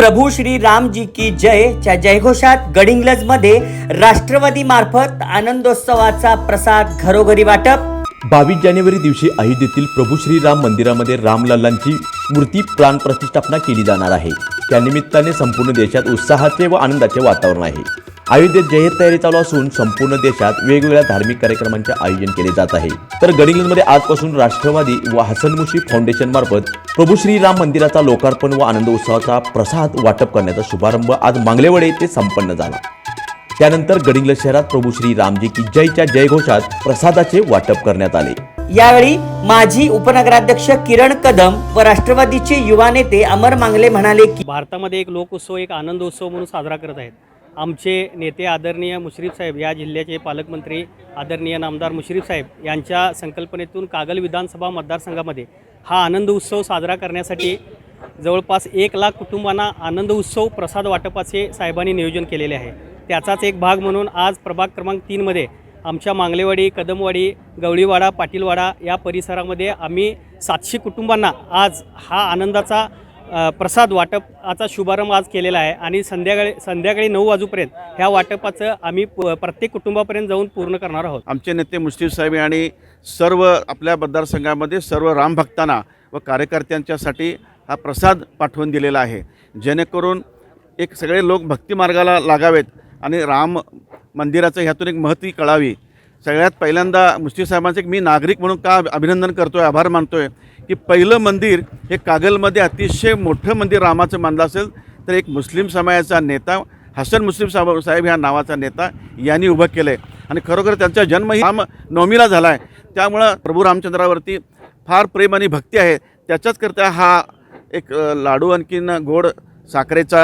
प्रभू श्री रामजी की जय. च्या जयघोषात गडिंग्लजमध्ये राष्ट्रवादी मार्फत आनंदोत्सवाचा प्रसाद घरोघरी वाटप. बावीस जानेवारी दिवशी अयोध्येतील प्रभू श्रीराम मंदिरामध्ये रामलल्लांची मूर्ती प्राण प्रतिष्ठापना केली जाणार आहे. त्यानिमित्ताने संपूर्ण देशात उत्साहाचे व आनंदाचे वातावरण आहे. अयोध्येत जय्यत तयारी चालू असून संपूर्ण देशात वेगवेगळ्या धार्मिक कार्यक्रमांचे आयोजन केले जात आहे. तर गडिंग्लजमध्ये आजपासून राष्ट्रवादी व हसन मुश्रीफ फाउंडेशन मार्फत प्रभू श्रीराम मंदिराचा लोकार्पण व आनंद उत्सवाचा प्रसाद वाटप करण्याचा शुभारंभ आज मांगलेवाडे येथे संपन्न झाला. त्यानंतर गडिंग्लज शहरात प्रभू श्री रामजी की जयच्या जयघोषात प्रसादाचे वाटप करण्यात आले. यावेळी माजी उपनगराध्यक्ष किरण कदम व राष्ट्रवादीचे युवा नेते अमर मांगले म्हणाले की भारतामध्ये एक लोकोत्सव एक आनंद उत्सव म्हणून साजरा करत आहेत. आमचे नेते आदरणीय मुश्रीफ साहेब या जिल्ह्याचे पालकमंत्री आदरणीय नामदार मुश्रीफ साहेब यांच्या संकल्पनेतून कागल विधानसभा मतदारसंघामध्ये हा आनंद उत्सव साजरा करण्यासाठी जवळपास एक लाख कुटुंबांना आनंद उत्सव प्रसाद वाटपाचे साहेबांनी नियोजन केलेले आहे. त्याचाच एक भाग म्हणून आज प्रभाग क्रमांक तीनमध्ये आमच्या मांगलेवाडी कदमवाडी गवळीवाडा पाटीलवाडा या परिसरामध्ये आम्ही सातशे कुटुंबांना आज हा आनंदाचा प्रसाद प्रसाद वाटपाचा शुभारंभ आज केलेला आहे आणि संध्याकाळी संध्याकाळी नऊ वाजूपर्यंत ह्या वाटपाचं आम्ही प- प्रत्येक कुटुंबापर्यंत जाऊन पूर्ण करणार आहोत. आमचे नेते मुश्रीफ साहेब आणि सर्व आपल्या मतदारसंघामध्ये सर्व रामभक्तांना व कार्यकर्त्यांच्यासाठी हा प्रसाद पाठवून दिलेला आहे. जेणेकरून एक सगळे लोक भक्तिमार्गाला लागावेत आणि राम मंदिराचं ह्यातून एक महती कळावी. सगळ्यात पहिल्यांदा मुश्रीफ साहेबांचं एक मी नागरिक म्हणून का अभिनंदन करतो आहे आभार मानतो आहे की पहिलं मंदिर हे कागलमध्ये अतिशय मोठं मंदिर रामाचं मानलं असेल तर एक मुस्लिम समाजाचा नेता हसन मुस्लिम साहेब साहेब ह्या नावाचा नेता यांनी उभं केलं आहे आणि खरोखर त्यांचा जन्मही राम नवमीला झाला आहे त्यामुळं प्रभू रामचंद्रावरती फार प्रेम आणि भक्ती आहे. त्याच्याचकरता हा एक लाडू आणखीन गोड साखरेचा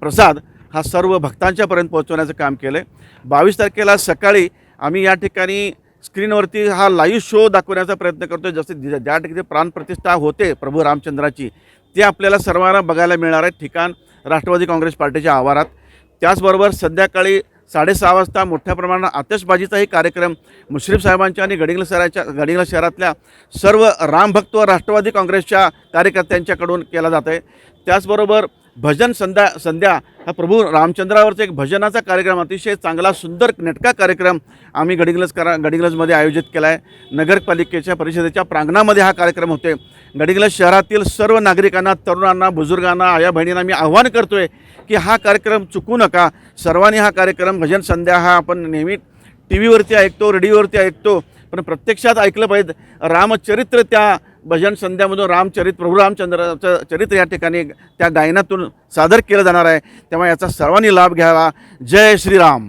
प्रसाद हा सर्व भक्तांच्यापर्यंत पोहोचवण्याचं काम केलं आहे बावीस तारखेला सकाळी आम्ही या ठिकाणी स्क्रीनवरती हा लाईव्ह शो दाखवण्याचा प्रयत्न करतो जसे ज्या ज्या ठिकाणी प्राणप्रतिष्ठा होते प्रभू रामचंद्राची ते आपल्याला सर्वांना बघायला मिळणार आहे. ठिकाण राष्ट्रवादी काँग्रेस पार्टीच्या आवारात. त्याचबरोबर संध्याकाळी साडेसहा वाजता मोठ्या प्रमाणात आतषबाजीचाही कार्यक्रम मुश्रीफ साहेबांच्या आणि गडिंग्ल शहराच्या गडिंग्ल शहरातल्या सर्व रामभक्त व राष्ट्रवादी काँग्रेसच्या कार्यकर्त्यांच्याकडून केला जात आहे त्याचबरोबर भजन संध्या संध्या हा प्रभू रामचंद्रावरचा एक भजनाचा कार्यक्रम अतिशय चांगला सुंदर नेटका कार्यक्रम आम्ही गडिंग्लज करा गडिंग्लजमध्ये आयोजित केला आहे नगरपालिकेच्या परिषदेच्या प्रांगणामध्ये हा कार्यक्रम होते गडिंग्लज शहरातील सर्व नागरिकांना तरुणांना बुजुर्गांना आया बहिणींना मी आव्हान करतो आहे की हा कार्यक्रम चुकू नका. सर्वांनी हा कार्यक्रम भजन संध्या हा आपण नेहमी टी व्हीवरती ऐकतो रेडिओवरती ऐकतो पण प्रत्यक्षात ऐकलं पाहिजे. रामचरित्र त्या भजन संध्यामधून रामचरित प्रभू रामचंद्राचं चरित्र या ठिकाणी त्या गायनातून सादर केलं जाणार आहे. तेव्हा याचा सर्वांनी लाभ घ्यावा. जय श्रीराम.